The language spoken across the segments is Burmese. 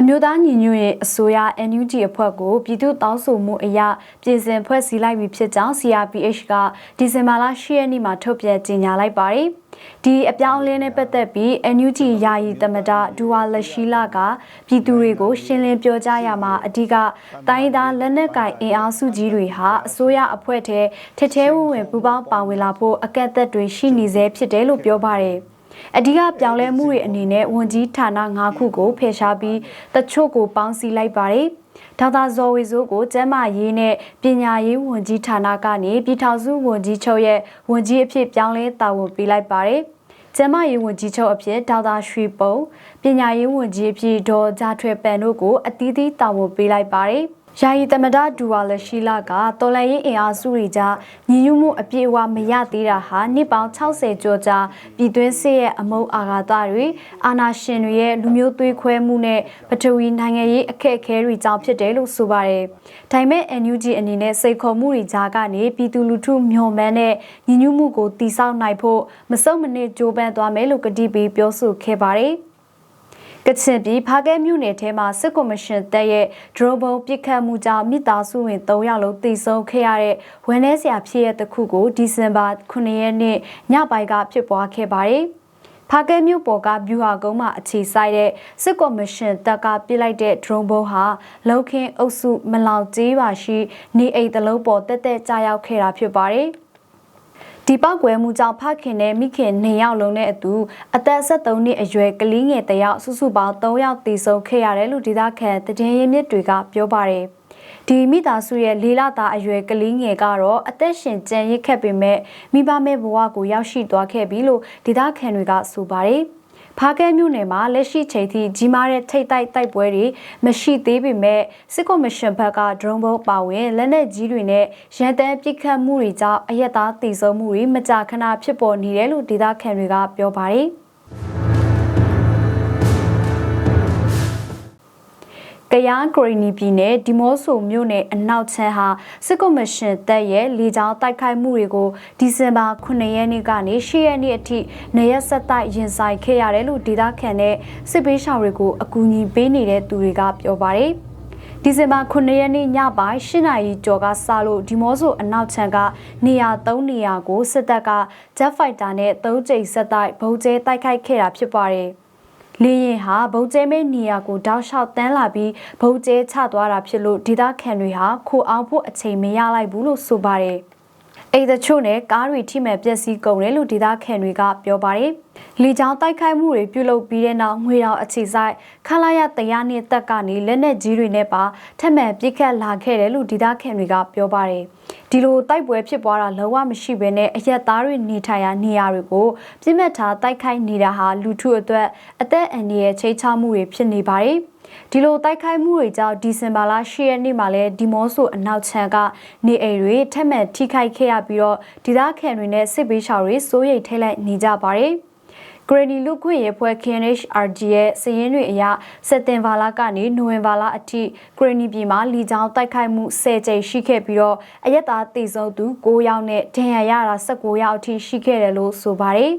အမျိုးသားညီညွတ်ရေးအစိုးရ NUG အဖွဲ့ကိုပြည်သူ့တောင်းဆိုမှုအရပြည်စင်ဖွဲ့စည်းလိုက်ပြီဖြစ်ကြောင်း CRPH ကဒီဇင်ဘာလ10ရက်နေ့မှာထုတ်ပြန်ကြေညာလိုက်ပါတယ်။ဒီအပြောင်းအလဲနဲ့ပတ်သက်ပြီး NUG ယာယီသမဒဒူဝါလရှိလာကပြည်သူတွေကိုရှင်းလင်းပြောကြားရမှာအဓိကတိုင်းသားလက်နက်ကင်အင်အားစုကြီးတွေဟာအစိုးရအဖွဲ့ထဲထက်ထဲဝင်ဝင်ပူးပေါင်းပါဝင်လာဖို့အကန့်အသတ်တွေရှိနေသေးဖြစ်တယ်လို့ပြောပါတယ်။ အဓိကပြောင်းလဲမှုတွေအနေနဲ့ဝန်ကြီးဌာန၅ခုကိုဖယ်ရှားပြီးတချို့ကိုပေါင်းစည်းလိုက်ပါတယ်။ဒေါက်တာဇော်ဝေစိုးကိုကျန်းမာရေးနဲ့ပညာရေးဝန်ကြီးဌာနကနေပြည်ထောင်စုဝန်ကြီးချုပ်ရဲ့ဝန်ကြီးအဖြစ်ပြောင်းလဲတာဝန်ပေးလိုက်ပါတယ်။ကျမရေးဝန်ကြီးချုပ်အဖြစ်ဒေါက်တာရွှေပုံပညာရေးဝန်ကြီးအဖြစ်ဒေါ်ဂျာထွေပန်တို့ကိုအသီးသီးတာဝန်ပေးလိုက်ပါတယ်။ ယာယီသမဒဒူဝါလရှိလာကတော်လန်ရေးအင်အားစုတွေကြားညီညွတ်မှုအပြည့်အဝမရသေးတာဟာနှစ်ပေါင်း60ကျော်ကြာပြည်တွင်းစစ်ရဲ့အမုန်းအာဃာတတွေအာဏာရှင်တွေရဲ့လူမျိုးသွေးခွဲမှုနဲ့ပထဝီနိုင်ငံရေးအခက်အခဲတွေကြောင့်ဖြစ်တယ်လို့ဆိုပါတယ်။ဒါပေမဲ့ NUG အနေနဲ့စိတ်ခေါ်မှုတွေကြားကနေပြည်သူလူထုမျှော်မှန်းတဲ့ညီညွတ်မှုကိုတည်ဆောက်နိုင်ဖို့မစုံမနစ်ကြိုးပမ်းသွားမယ်လို့ကတိပေးပြောဆိုခဲ့ပါတယ်။ ကချင်ပြည်ဖားကဲမြို့နယ်ထဲမှာစစ်ကော်မရှင်တပ်ရဲ့ဒရိုဘုံပစ်ခတ်မှုကြောင့်မိသားစုဝင်3ယောက်လုံးသေဆုံးခဲ့ရတဲ့ဝန်내ဆရာဖြစ်ရတဲ့ခုကိုဒီဇင်ဘာ9ရက်နေ့ညပိုင်းကဖြစ်ပွားခဲ့ပါတယ်။ဖားကဲမြို့ပေါ်ကဗျူဟာကုန်းမှာအခြေစိုက်တဲ့စစ်ကော်မရှင်တပ်ကပြစ်လိုက်တဲ့ drone ဘုံဟာလုံခင်းအုပ်စုမလောင်ကျေးပါရှိနေအိမ်တလုံးပေါ်တက်တက်ကြားရောက်ခဲ့တာဖြစ်ပါတယ်။ ဒီပောက်ကွယ်မှုကြောင့်ဖခင်နဲ့မိခင်နှစ်ယောက်လုံးနဲ့အတူအသက်73နှစ်အရွယ်ကလေးငယ်တယောက်စုစုပေါင်း3ယောက်သေဆုံးခဲ့ရတယ်လို့ဒေသခံတည်င်းရင်းမြစ်တွေကပြောပါတယ်ဒီမိသားစုရဲ့လေးလသားအရွယ်ကလေးငယ်ကတော့အသက်ရှင်ကျန်ရစ်ခဲ့ပေမဲ့မိဘမဲ့ဘဝကိုရောက်ရှိသွားခဲ့ပြီလို့ဒေသခံတွေကဆိုပါတယ်။ ဖားကဲမြို့နယ်မှာလက်ရှိချိန်ထိကြီးမားတဲ့ထိတ်တိုက်တိုက်ပွဲတွေမရှိသေးပေမဲ့စစ်ကော်မရှင်ဘက်ကဒရုန်းဘုံပါဝင်လက်နက်ကြီးတွေနဲ့ရန်တမ်းပစ်ခတ်မှုတွေကြောင့်အရက်သားတည်ဆုံမှုတွေမကြာခဏဖြစ်ပေါ်နေတယ်လို့ဒေသခံတွေကပြောပါတယ်။ ကယားဂရီနီပြည်နယ်ဒီမော့ဆိုမြို့နယ်အနောက်ချမ်းဟာစစ်ကော်မရှင်တပ်ရဲ့လေကြောင်းတိုက်ခိုက်မှုတွေကိုဒီဇင်ဘာ9ရက်နေ့ကနေ10ရက်နေ့အထိနေရက်ဆက်တိုက်ရင်ဆိုင်ခဲ့ရတယ်လို့ဒေသခံနဲ့စစ်ပေးရှောင်တွေကိုအကူအညီပေးနေတဲ့သူတွေကပြောပါတယ်ဒီဇင်ဘာ9ရက်နေ့ညပိုင်း8နာရီကျော်ကစလို့ဒီမော့ဆိုအနောက်ချမ်းကနေရာ3နေရာကိုစစ်တပ်က Jet Fighter နဲ့3ကြိမ်ဆက်တိုက်ဗုံးကျဲတိုက်ခိုက်ခဲ့တာဖြစ်ပါတယ်။ လေရင်ဟာဗုံကျဲမဲနေရာကိုတောက်လျှောက်တန်းလာပြီးဗုံကျဲချသွားတာဖြစ်လို့ဒေသခံတွေဟာခိုအောင်ဖို့အချိန်မရလိုက်ဘူးလို့ဆိုပါတယ် အိမ်တချို့နဲ့ကားတွေထိမှန်ပျက်စီးကုန်တယ်လို့ဒေသခံတွေကပြောပါတယ်။လေကြောင်းတိုက်ခိုက်မှုတွေပြုလုပ်ပြီးတဲ့နောက်ငွေတော်အခြေဆိုင်ခလာရတရားနဲ့တက်ကနေလက်နက်ကြီးတွေနဲ့ပါထက်မှန်ပစ်ခတ်လာခဲ့တယ်လို့ဒေသခံတွေကပြောပါတယ်။ဒီလိုတိုက်ပွဲဖြစ်ပွားတာလုံးဝမရှိဘဲနဲ့အရက်သားတွေနေထိုင်ရာနေရာတွေကိုပြစ်မှတ်ထားတိုက်ခိုက်နေတာဟာလူထုအတွက်အသက်အန္တရာယ်ချိတ်ချမှုတွေဖြစ်နေပါတယ်။ ဒီလိုတိုက်ခိုက်မှုတွေကြောင့်ဒီဇင်ဘာလ10ရက်နေ့မှာလဲဒီမော့ဆိုအနောက်ချမ်းကနေအိမ်တွေထက်မှန်ထိခိုက်ခဲ့ရပြီးတော့ဒေသခံတွေနဲ့စစ်ပေးချောင်တွေစိုးရိမ်ထိတ်လန့်နေကြပါတယ်ဂရနီလူခွင့်ရေးဖွဲ့ KNHRG ရဲ့စည်ရင်းတွေအရစက်တင်ဘာလကနေနိုဝင်ဘာလအထိဂရနီပြည်မှာလီချောင်းတိုက်ခိုက်မှု10ကြိမ်ရှိခဲ့ပြီးတော့အရက်သားတည်ဆုံသူ9ယောက်နဲ့ဒဏ်ရာရတာ19ယောက်အထိရှိခဲ့တယ်လို့ဆိုပါတယ်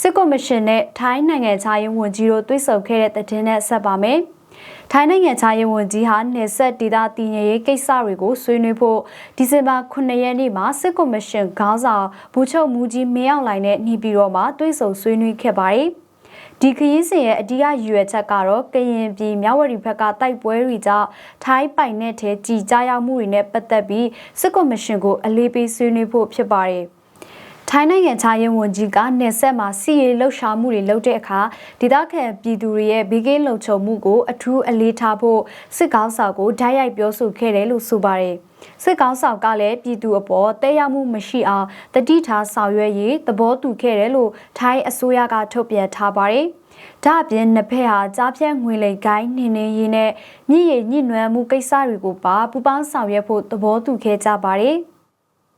စစ်ကော်မရှင်နဲ့ထိုင်းနိုင်ငံခြားရေးဝန်ကြီးတို့တွေ့ဆုံခဲ့တဲ့တဲ့နဲ့ဆက်ပါမယ်။ ထိုင်းနိုင်ငံခြားရေးဝန်ကြီးဟာနေဆက်ဒေသတည်ငြိမ်ရေးကိစ္စတွေကိုဆွေးနွေးဖို့ဒီဇင်ဘာ9ရက်နေ့မှာစစ်ကော်မရှင်ခေါင်းဆောင်ဘူချုပ်မူကြီးမင်းအောင်လှိုင်နဲ့နေပြည်တော်မှာတွေ့ဆုံဆွေးနွေးခဲ့ပါတယ်။ဒီခရီးစဉ်ရဲ့အဓိကရည်ရွယ်ချက်ကတော့ကရင်ပြည်မြဝတီဘက်ကတိုက်ပွဲတွေကြောင့်ထိုင်းပိုင်နဲ့ထဲကြည်ကြားရောက်မှုတွေနဲ့ပတ်သက်ပြီးစစ်ကော်မရှင်ကိုအလေးပေးဆွေးနွေးဖို့ဖြစ်ပါတယ်။ ထိုင်းနိုင်ငံခြားရေးဝန်ကြီးကနေဆက်မှာစီရေးလှုပ်ရှားမှုတွေလုပ်တဲ့အခါဒေသခံပြည်သူတွေရဲ့ဘေးကင်းလုံခြုံမှုကိုအထူးအလေးထားဖို့စစ်ကောင်းဆောင်ကိုဓာတ်ရိုက်ပြောဆိုခဲ့တယ်လို့ဆိုပါတယ်စစ်ကောင်းဆောင်ကလည်းပြည်သူအပေါ်တဲရောက်မှုမရှိအောင်တတိထားဆောင်ရွက်ရေးသဘောတူခဲ့တယ်လို့ထိုင်းအစိုးရကထုတ်ပြန်ထားပါတယ်ဒါအပြင်နှစ်ဖက်ဟာကြားဖြတ်ငွေလိမ်ကိုင်းနေနေရေးနဲ့မြည်ရည်ညှိနှွမ်းမှုကိစ္စတွေကိုပါပူးပေါင်းဆောင်ရွက်ဖို့သဘောတူခဲ့ကြပါတယ်။